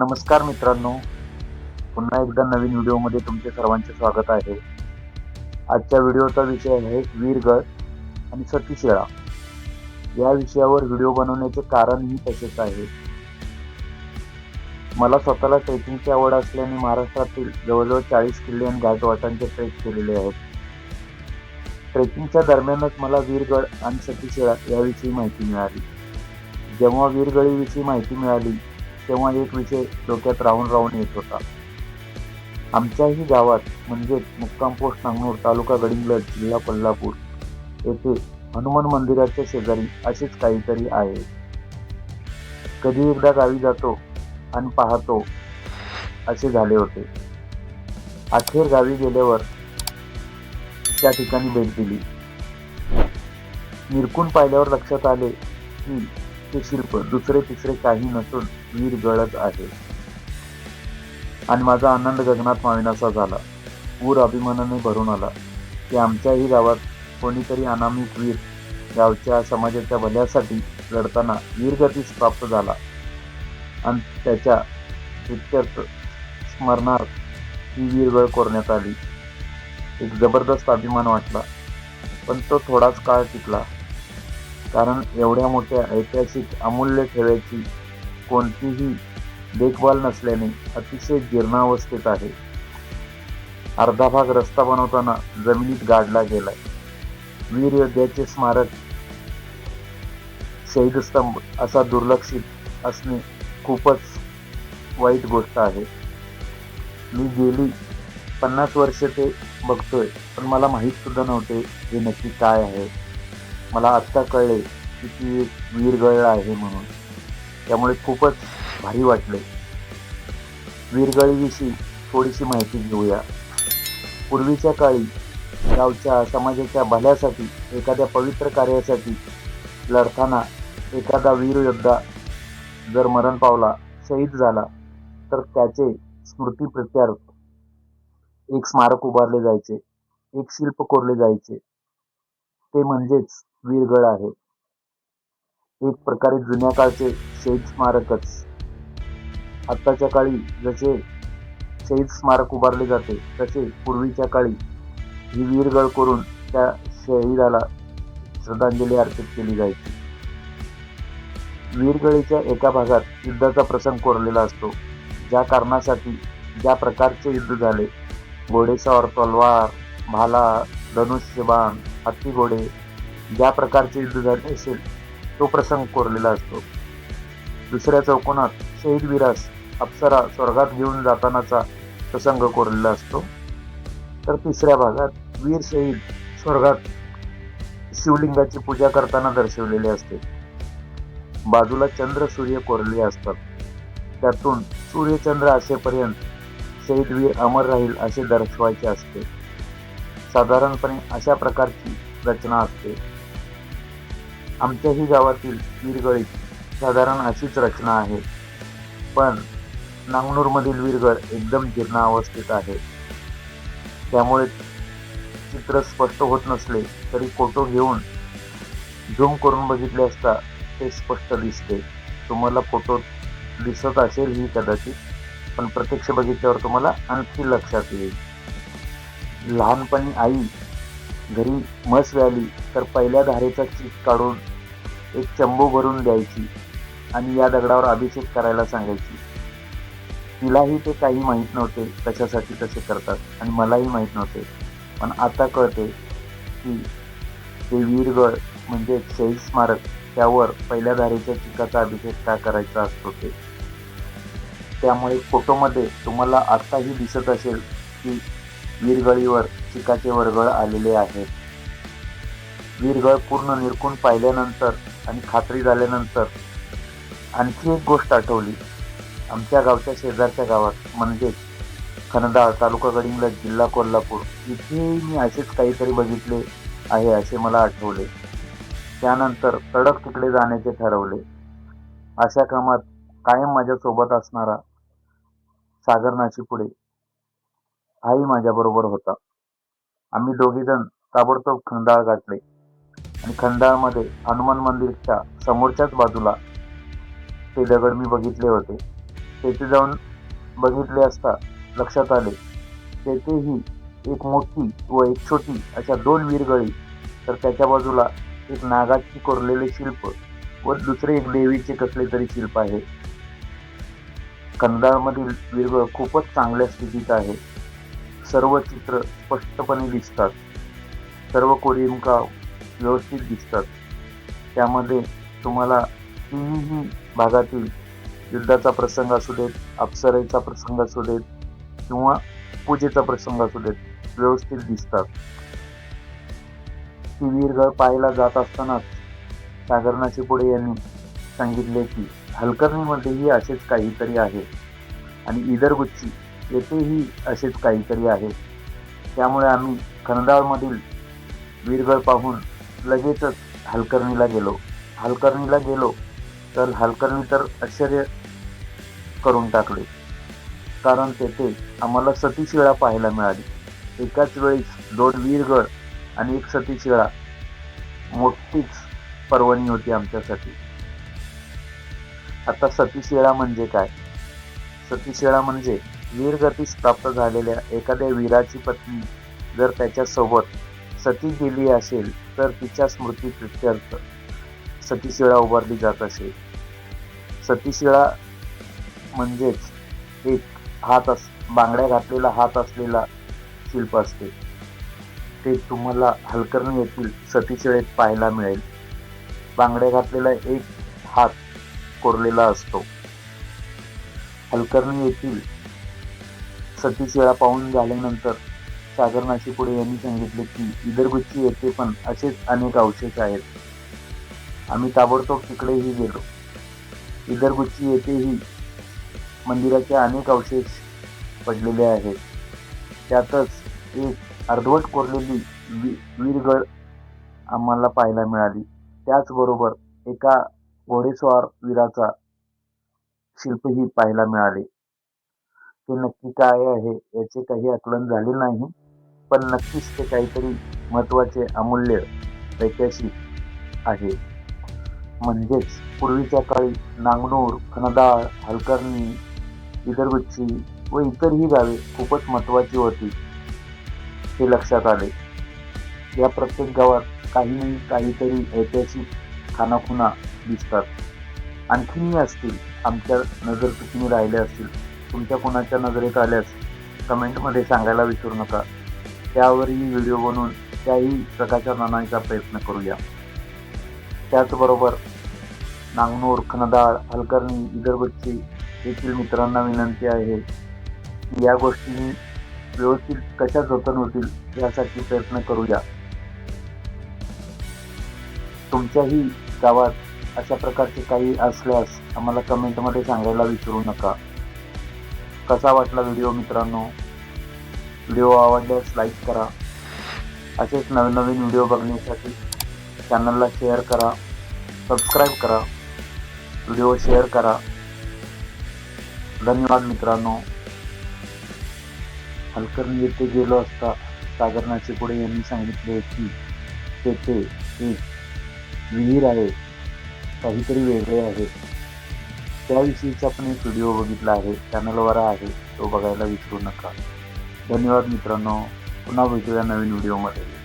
नमस्कार मित्रांनो. पुन्हा एकदा नवीन व्हिडिओमध्ये तुमचे सर्वांचे स्वागत आहे. आजच्या व्हिडिओचा विषय आहे वीरगड आणि सतीशेळा. या विषयावर व्हिडिओ बनवण्याचे कारणही तसेच आहे. मला स्वतःला ट्रेकिंगची आवड असल्याने महाराष्ट्रातील जवळजवळ चाळीस किल्ले आणि घाटवाटांचे ट्रेक केलेले आहेत. ट्रेकिंगच्या दरम्यानच मला वीरगड आणि सतीशिळा याविषयी माहिती मिळाली. जेव्हा वीरगळीविषयी माहिती मिळाली तेव्हा एक विषय डोक्यात राहून राहून येत होता. आमच्याही गावात म्हणजेच मुक्काम पोस्ट नांगनूर तालुका गडिंगलज जिल्हा कोल्हापूर येथे हनुमान मंदिराच्या शेजारी असेच काहीतरी आहे. कधी एकदा गावी जातो आणि पाहतो असे झाले होते. अखेर गावी गेल्यावर त्या ठिकाणी भेट दिली. निरकून पाहिल्यावर लक्षात आले की ते शिल्प दुसरे तिसरे काही नसून वीरगडच आहे. आणि माझा आनंद गगनात माविनासा झाला. पूर अभिमानाने भरून आला. की आमच्याही गावात कोणीतरी अनामिक वीर गावच्या समाजाच्या भल्यासाठी लढताना वीरगतीस प्राप्त झाला. आणि त्याच्या प्रित्यर्थ स्मरणार्थ ही वीरगळ कोरण्यात आली. एक जबरदस्त अभिमान वाटला. पण तो थोडाच काळ टिकला. कारण एवढ्या मोठ्या ऐतिहासिक अमूल्य ठेव्याची कोणतीही देखभाल नसल्याने अतिशय जीर्णावस्थेत आहे. अर्धा भाग रस्ता बनवताना जमिनीत गाडला गेलाय. वीर योद्ध्याचे स्मारक शहीद स्तंभ असा दुर्लक्षित असणे खूपच वाईट गोष्ट आहे. मी गेली पन्नास वर्ष ते बघतोय पण मला माहीत सुद्धा नव्हते हे नक्की काय आहे. मला आत्ता कळले की ती एक वीरगळ आहे म्हणून. त्यामुळे खूपच भारी वाटले. वीरगळीविषयी थोडीशी माहिती घेऊया. पूर्वीच्या काळी गावच्या समाजाच्या भल्यासाठी एखाद्या पवित्र कार्यासाठी लढताना एखादा वीर योद्धा जर मरण पावला शहीद झाला तर त्याचे स्मृतीप्रित्यर्थ एक स्मारक उभारले जायचे एक शिल्प कोरले जायचे. ते म्हणजेच वीरगळ आहे. एक प्रकारे जुन्या काळचे शहीद स्मारकच. आत्ताच्या काळी जसे शहीद स्मारक उभारले जाते तसे पूर्वीच्या काळी ही वीरगळ करून त्या शहीदाला श्रद्धांजली अर्पित केली जायची. वीरगळीच्या एका भागात युद्धाचा प्रसंग कोरलेला असतो. ज्या कारणासाठी ज्या प्रकारचे युद्ध झाले घोडेस्वार तलवार भाला धनुष्यबाण हत्ती घोडे ज्या प्रकारचे युद्ध झाले असेल तो प्रसंग कोरलेला असतो. दुसऱ्या चौकोनात शहीद विरास अप्सरा स्वर्गात घेऊन जातानाचा प्रसंग कोरलेला असतो. तर तिसऱ्या भागात वीर शहीद स्वर्गात शिवलिंगाची पूजा करताना दर्शवलेले असते. बाजूला चंद्र सूर्य कोरलेले असतात. त्यातून सूर्यचंद्र असेपर्यंत शहीद वीर अमर राहील असे दर्शवायचे असते. साधारणपणे अशा प्रकारची रचना असते. आमच्याही गावातील विरगळीत साधारण अशीच रचना आहे. पण नागनूरमधील विरगळ एकदम जीर्ण अवस्थेत आहे. त्यामुळे चित्र स्पष्ट होत नसले तरी फोटो घेऊन झूम करून बघितले असता ते स्पष्ट दिसते. तुम्हाला फोटो दिसत असेल ही कदाचित पण प्रत्यक्ष बघितल्यावर तुम्हाला आणखी लक्षात येईल. लहानपणी आई घरी म्हस व्याली तर पहिल्या धारेचा चीक काढून एक चंबू भरून द्यायची आणि या दगडावर अभिषेक करायला सांगायची. तिलाही ते काही माहीत नव्हते कशासाठी तसे करतात आणि मलाही माहीत नव्हते. पण आता कळते की ते वीरगड म्हणजे शहीद स्मारक त्यावर पहिल्या धारेच्या चिकाचा अभिषेक का करायचा असतो ते. त्यामुळे फोटोमध्ये तुम्हाला आत्ताही दिसत असेल की विरगळीवर चिकाचे वरगळ आलेले आहेत विरगळ पूर्ण निरकून पाहिल्यानंतर आणि खात्री झाल्यानंतर आणखी एक गोष्ट आठवली. आमच्या गावच्या शेजारच्या गावात म्हणजेच खनदाळ तालुका गडिंगला जिल्हा कोल्हापूर इथे मी असेच काहीतरी बघितले आहे असे मला आठवले. त्यानंतर तडक तिकडे जाण्याचे ठरवले. अशा कामात कायम माझ्यासोबत असणारा सागर नाशिपुडे हाही माझ्याबरोबर होता. आम्ही दोघीजण ताबडतोब खंडाळ गाठले आणि खंडाळमध्ये हनुमान मंदिरच्या समोरच्याच बाजूला ते दगड मी बघितले होते. तेथे जाऊन बघितले असता लक्षात आले तेथेही एक मोठी व एक छोटी अशा दोन विरगळी तर त्याच्या बाजूला एक नागाची कोरलेले शिल्प व दुसरे एक देवीचे कसले तरी शिल्प आहे. कंदाळमधील विरगळ खूपच चांगल्या स्थितीत आहे. सर्व चित्र स्पष्टपणे दिसतात. सर्व कोरीव व्यवस्थित दिसतात. त्यामध्ये तुम्हाला तिन्ही भागातील युद्धाचा प्रसंग असू देत अप्सरेचा प्रसंग असू देत किंवा पूजेचा प्रसंग असू देत व्यवस्थित दिसतात. ती वीरगळ पाहायला जात असतानाच सागरनाशी पुढे यांनी सांगितले की हलकर्णीमध्येही असेच काहीतरी आहे. आणि इदरगुच्ची येथेही असेच काहीतरी आहे. त्यामुळे आम्ही खंडाळमधील वीरगळ पाहून लगेचच हलकर्णीला गेलो. हलकर्णीला गेलो तर हलकर्णी तर आश्चर्य करून टाकले. कारण तेथे आम्हाला सतीशिळा पाहायला मिळाली. एकाच वेळीस दोन वीरगळ आणि एक सतीशिळा. मोठीच पर्वणी होती आमच्यासाठी. आता सतीशिळा म्हणजे काय? सतीशिळा म्हणजे वीरगतीस प्राप्त झालेल्या एखाद्या वीराची पत्नी जर त्याच्यासोबत सती गेली असेल तर तिच्या स्मृती प्रित्यर्थ सतीशिळा उभारली जात असेल सतीशिळा म्हणजेच एक हात अस बांगड्या घातलेला हात असलेला शिल्प असते. ते तुम्हाला हलकर्णी येथील सतीशिळेत पाहायला मिळेल. बांगड्या घातलेला एक हात कोरलेला असतो. हलकर्णी येथील सतीशिळा पाहून झाल्यानंतर सागर पुढे यांनी सांगितले की इगरगुच्ची येथे पण असेच अनेक अवशेष आहेत. आम्ही ताबडतोब तिकडेही गेलो. इगरगुच्ची येथेही मंदिराचे अनेक अवशेष पडलेले आहेत. त्यातच एक अर्धवट कोरलेली वी वीरगड आम्हाला पाहायला मिळाली. त्याचबरोबर एका घोडेस्वार वीराचा शिल्पही पाहायला मिळाले. ते नक्की काय आहे याचे काही आकलन झाले नाही. पण नक्कीच ते काहीतरी महत्त्वाचे अमूल्य ऐतिहासिक आहे. म्हणजेच पूर्वीच्या काळी नांगनूर खनदाळ हलकर्णी इतरगुच्छी व इतरही गावे खूपच महत्वाची होती हे लक्षात आले. या प्रत्येक गावात काही नाही काहीतरी ऐतिहासिक खानाखुना दिसतात. आणखीनही असतील आमच्या नजरचुकीने राहिल्या असतील. तुमच्या कोणाच्या नजरेत आल्यास कमेंटमध्ये सांगायला विसरू नका. त्यावरही व्हिडिओ बनवून त्याही प्रकारच्या नाण्याचा प्रयत्न करूया. त्याचबरोबर नांगनूर खनदाळ हलकर्णी इदरगच्ची येथील मित्रांना विनंती आहे. की या गोष्टी व्यवस्थित कशा जतन होतील यासाठी प्रयत्न करूया. तुमच्याही गावात अशा प्रकारचे काही असल्यास आम्हाला कमेंटमध्ये सांगायला विसरू नका. कसा वाटला व्हिडिओ मित्रांनो? व्हिडिओ आवडल्यास लाईक करा. असेच नवीन नवीन व्हिडिओ बघण्यासाठी चॅनलला शेअर करा. सबस्क्राईब करा. व्हिडिओ शेअर करा. धन्यवाद मित्रांनो. हलकर्णी येथे गेलो असता सागरनाचे पुढे यांनी सांगितले की तेथे एक विहीर आहे. काहीतरी वेगळे आहे. त्याविषयीचा पण एक व्हिडिओ बघितला आहे. चॅनलवर आहे. तो बघायला विसरू नका. धन्यवाद मित्रांनो. पुन्हा भेटूया नवीन व्हिडिओमध्ये